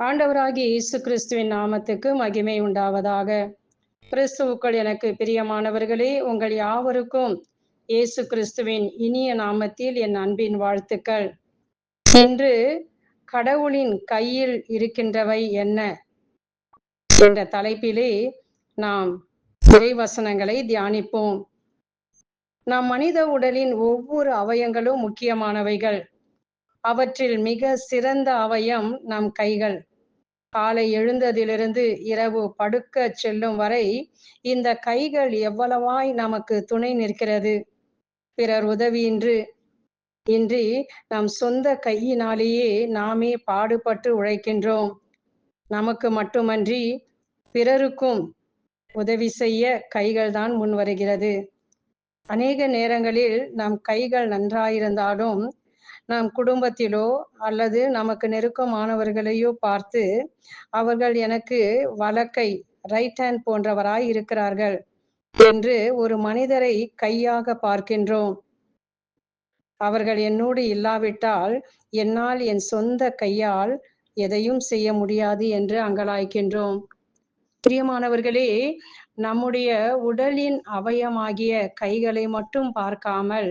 ஆண்டவராகிய இயேசு கிறிஸ்துவின் நாமத்துக்கு மகிமை உண்டாவதாக. கிறிஸ்துவுக்கள் எனக்கு பிரியமானவர்களே உங்கள் யாவருக்கும் இயேசு கிறிஸ்துவின் இனிய நாமத்தில் என் அன்பின் வாழ்த்துக்கள். இன்று கடவுளின் கையில் இருக்கின்றவை என்ன? என்ற தலைப்பிலே நாம் இறைவசனங்களை தியானிப்போம். நம் மனித உடலின் ஒவ்வொரு அவயங்களும் முக்கியமானவைகள். அவற்றில் மிக சிறந்த அவயம் நம் கைகள். காலை எழுந்ததிலிருந்து இரவு படுக்க செல்லும் வரை இந்த கைகள் எவ்வளவாய் நமக்கு துணை நிற்கிறது? பிறர் உதவியின்றி இன்றி நம் சொந்த கையினாலேயே நாமே பாடுபட்டு உழைக்கின்றோம். நமக்கு மட்டுமன்றி பிறருக்கும் உதவி செய்ய கைகள் தான் முன் வருகிறது அநேக நேரங்களில் நம் கைகள் நன்றாயிருந்தாலும் நம் குடும்பத்திலோ அல்லது நமக்கு நெருக்கமானவர்களையோ பார்த்து அவர்கள் எனக்கு வழக்கை ரைட் ஹேண்ட் போன்றவராய் இருக்கிறார்கள் என்று ஒரு மனிதரை கையாக பார்க்கின்றோம். அவர்கள் என்னோடு இல்லாவிட்டால் என்னால் என் சொந்த கையால் எதையும் செய்ய முடியாது என்று அங்கலாய்க்கின்றோம். பிரியமானவர்களே நம்முடைய உடலின் அவயமாகிய கைகளை மட்டும் பார்க்காமல்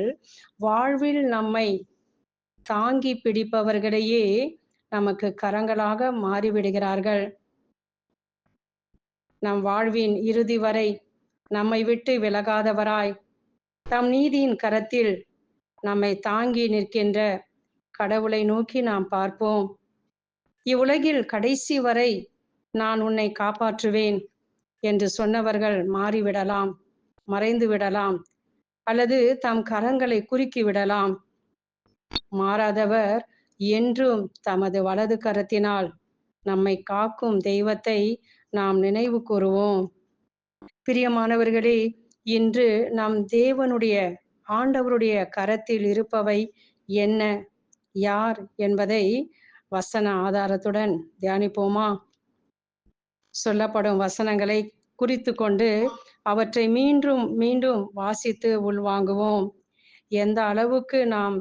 வாழ்வில் நம்மை தாங்கி பிடிப்பவர்களையே நமக்கு கரங்களாக மாறிவிடுகிறார்கள். நம் வாழ்வின் இறுதி வரை நம்மை விட்டு விலகாதவராய் தம் நீதியின் கரத்தில் நம்மை தாங்கி நிற்கின்ற கடவுளை நோக்கி நாம் பார்ப்போம். இவ்வுலகில் கடைசி வரை நான் உன்னை காப்பாற்றுவேன் என்று சொன்னவர்கள் மாறிவிடலாம் மறைந்து விடலாம் அல்லது தம் கரங்களை குறுக்கி விடலாம் மாறாதவர் என்றும் தமது வலது கரத்தினால் நம்மை காக்கும் தெய்வத்தை நாம் நினைவு கூறுவோம். பிரியமானவர்களே இன்று நம் தேவனுடைய ஆண்டவருடைய கரத்தில் இருப்பவை என்ன? யார் என்பதை வசன ஆதாரத்துடன் தியானிப்போமா? சொல்லப்படும் வசனங்களை குறித்து கொண்டு அவற்றை மீண்டும் மீண்டும் வாசித்து உள்வாங்குவோம். எந்த அளவுக்கு நாம்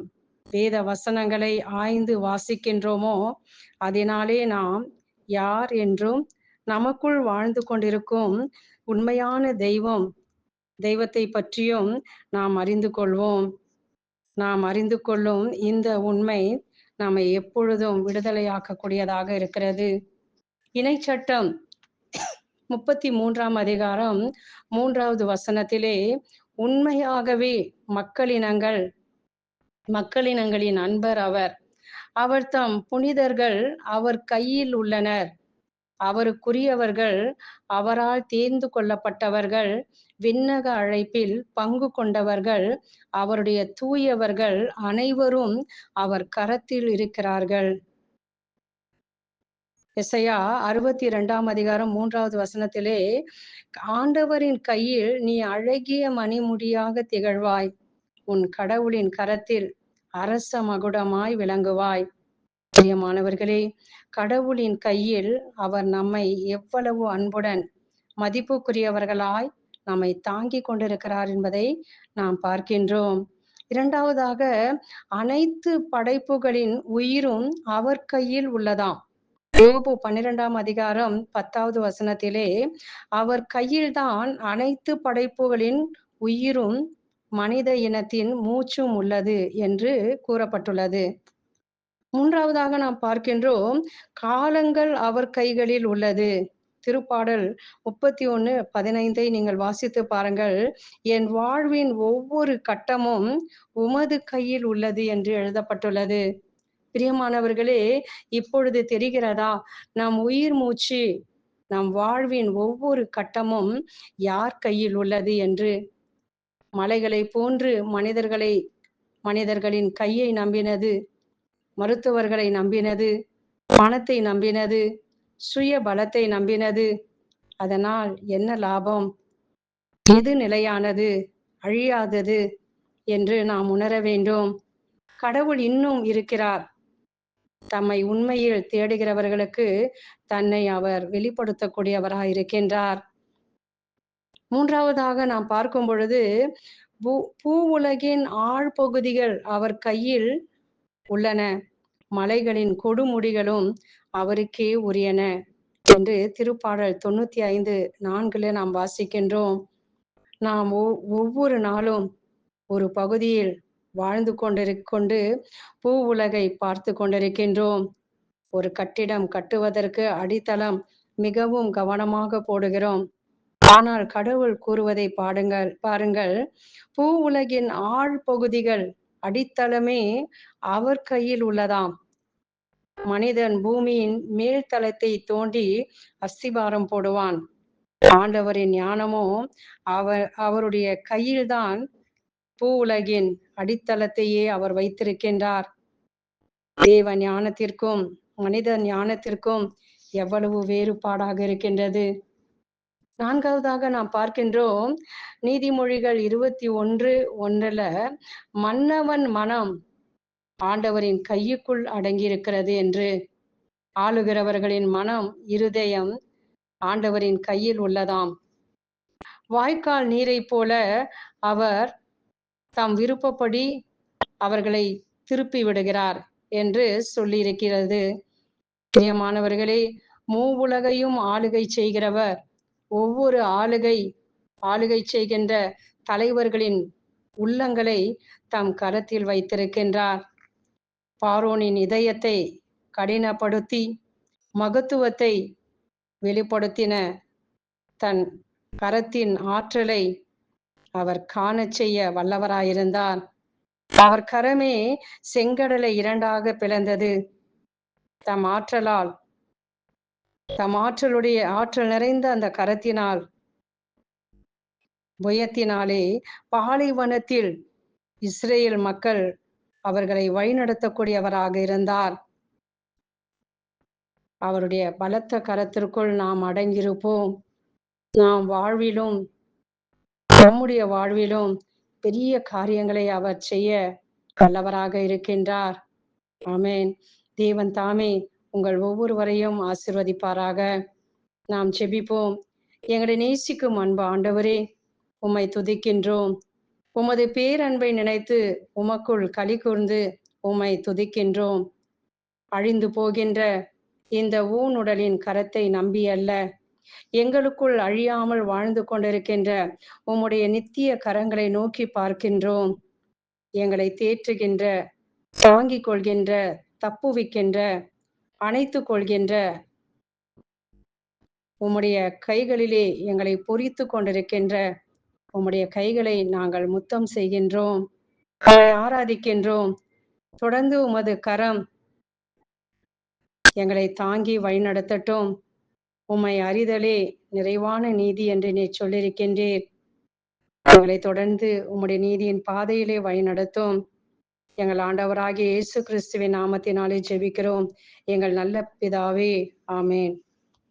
வேத வசனங்களை ஆய்ந்து வாசிக்கின்றோமோ அதனாலே நாம் யார் என்றும் நமக்குள் வாழ்ந்து கொண்டிருக்கும் உண்மையான தெய்வம் தெய்வத்தை பற்றியும் நாம் அறிந்து கொள்வோம். நாம் அறிந்து கொள்ளும் இந்த உண்மை நம்மை எப்பொழுதும் விடுதலையாக்கக்கூடியதாக இருக்கிறது. இணைச்சட்டம் முப்பத்தி மூன்றாம் அதிகாரம் மூன்றாவது வசனத்திலே உண்மையாகவே மக்களினங்கள் மக்களினங்களின் அன்பர் அவர். அவர் தம் புனிதர்கள் அவர் கையில் உள்ளனர். அவருக்குரியவர்கள் அவரால் தேர்ந்து கொள்ளப்பட்டவர்கள் விண்ணக அழைப்பில் பங்கு கொண்டவர்கள் அவருடைய தூயவர்கள் அனைவரும் அவர் கரத்தில் இருக்கிறார்கள். எசையா அறுபத்தி இரண்டாம் அதிகாரம் மூன்றாவது வசனத்திலே ஆண்டவரின் கையில் நீ அழகிய மணிமுடியாக திகழ்வாய். உன் கடவுளின் கரத்தில் அரச மகுடமாய் விளங்குவாய். பிரியமானவர்களே கடவுளின் கையில் அவர் நம்மை எவ்வளவு அன்புடன் மதிப்புக்குரியவர்களாய் நம்மை தாங்கி கொண்டிருக்கிறார் என்பதை நாம் பார்க்கின்றோம். இரண்டாவதாக அனைத்து படைப்புகளின் உயிரும் அவர் கையில் உள்ளதாம். யோபு பன்னிரெண்டாம் அதிகாரம் பத்தாவது வசனத்திலே அவர் கையில்தான் அனைத்து படைப்புகளின் உயிரும் மனித இனத்தின் மூச்சும் உள்ளது என்று கூறப்பட்டுள்ளது. மூன்றாவதாக நாம் பார்க்கின்றோம் காலங்கள் அவர் கைகளில் உள்ளது. திருப்பாடல் முப்பத்தி ஒன்று பதினைந்தை நீங்கள் வாசித்து பாருங்கள். என் வாழ்வின் ஒவ்வொரு கட்டமும் உமது கையில் உள்ளது என்று எழுதப்பட்டுள்ளது. பிரியமானவர்களே இப்பொழுது தெரிகிறதா? நம் உயிர் மூச்சு நம் வாழ்வின் ஒவ்வொரு கட்டமும் யார் கையில் உள்ளது என்று. மலைகளை போன்று மனிதர்களை மனிதர்களின் கையை நம்பினது மருத்துவர்களை நம்பினது பணத்தை நம்பினது சுய பலத்தை நம்பினது. அதனால் என்ன லாபம்? எது நிலையானது? அழியாதது என்று நாம் உணர வேண்டும். கடவுள் இன்னும் இருக்கிறார். தம்மை உண்மையில் தேடுகிறவர்களுக்கு தன்னை அவர் வெளிப்படுத்தக்கூடியவராய் இருக்கின்றார் மூன்றாவதாக நாம் பார்க்கும் பொழுது பூ பூ உலகின் ஆழ்பகுதிகள் அவர் கையில் உள்ளன. மலைகளின் கொடுமுடிகளும் அவருக்கே உரியன என்று திருப்பாடல் தொண்ணூத்தி ஐந்து நான்குல நாம் வாசிக்கின்றோம். நாம் ஒவ்வொரு நாளும் ஒரு பகுதியில் வாழ்ந்து கொண்டிருக்கொண்டு பூ உலகை பார்த்து கொண்டிருக்கின்றோம். ஒரு கட்டிடம் கட்டுவதற்கு அடித்தளம் மிகவும் கவனமாக போடுகிறோம். ஆனால் கடவுள் கூறுவதை பாடுங்கள் பாருங்கள். பூ உலகின் ஆழ் பகுதிகள் அடித்தளமே அவர் கையில் உள்ளதாம். மனிதன் பூமியின் மேல் தளத்தை தோண்டி அஸ்திபாரம் போடுவான். ஆண்டவரின் ஞானமோ அவர் அவருடைய கையில்தான் பூ உலகின் அடித்தளத்தையே அவர் வைத்திருக்கின்றார். தேவ ஞானத்திற்கும் மனித ஞானத்திற்கும் எவ்வளவு வேறுபாடாக இருக்கின்றது? நான்காவதாக நாம் பார்க்கின்றோம். நீதிமொழிகள் இருபத்தி ஒன்று ஒன்றுல மன்னவன் மனம் ஆண்டவரின் கையுக்குள் அடங்கியிருக்கிறது என்று ஆளுகிறவர்களின் மனம் இருதயம் ஆண்டவரின் கையில் உள்ளதாம். வாய்க்கால் நீரை போல அவர் தம் விருப்பப்படி அவர்களை திருப்பி விடுகிறார் என்று சொல்லியிருக்கிறது. பிரியமானவர்களே மூ உலகையும் ஆளுகை செய்கிறவர் ஒவ்வொரு ஆளுகை ஆளுகை செய்கின்ற தலைவர்களின் உள்ளங்களை தம் கரத்தில் வைத்திருக்கின்றார். பாரோனின் இதயத்தை கடினப்படுத்தி மகத்துவத்தை வெளிப்படுத்தின தன் கரத்தின் ஆற்றலை அவர் காண செய்ய வல்லவராயிருந்தார். அவர் கரமே செங்கடலை இரண்டாக பிளந்தது. தம் ஆற்றலால் தம் ஆற்றலுடைய ஆற்றல் நிறைந்த அந்த கரத்தினால் புயத்தினாலே பாலைவனத்தில் இஸ்ரேல் மக்கள் அவர்களை வழிநடத்தக்கூடியவராக இருந்தார். அவருடைய பலத்த கரத்திற்குள் நாம் அடங்கியிருப்போம். நாம் வாழ்விலும் நம்முடைய வாழ்விலும் பெரிய காரியங்களை அவர் செய்ய வல்லவராக இருக்கின்றார். ஆமேன். தேவன் தாமே உங்கள் ஒவ்வொருவரையும் ஆசிர்வதிப்பாராக. நாம் செபிப்போம். எங்களை நேசிக்கும் அன்பு ஆண்டவரே உம்மை துதிக்கின்றோம். உமது பேரன்பை நினைத்து உமக்குள் களி கூர்ந்து உம்மை துதிக்கின்றோம். அழிந்து போகின்ற இந்த ஊனுடலின் கரத்தை நம்பி அல்ல. எங்களுக்குள் அழியாமல் வாழ்ந்து கொண்டிருக்கின்ற உம்முடைய நித்திய கரங்களை நோக்கி பார்க்கின்றோம். எங்களை தேற்றுகின்ற தாங்கிக் கொள்கின்ற தப்புவிக்கின்ற அணைத்து கொள்கின்ற உம்முடைய கைகளிலே எங்களை பொறித்து கொண்டிருக்கின்ற உம்முடைய கைகளை நாங்கள் முத்தம் செய்கின்றோம். ஆராதிக்கின்றோம். தொடர்ந்து உமது கரம் எங்களை தாங்கி வழிநடத்தட்டும். உம்மை அறிதலே நிறைவான நீதி என்று நீ சொல்லியிருக்கின்றீர். எங்களை தொடர்ந்து உம்முடைய நீதியின் பாதையிலே வழி நடத்தும் எங்கள் ஆண்டவராகிய இயேசு கிறிஸ்துவின் நாமத்தினாலே ஜெபிக்கிறோம். எங்கள் நல்ல பிதாவே ஆமேன்.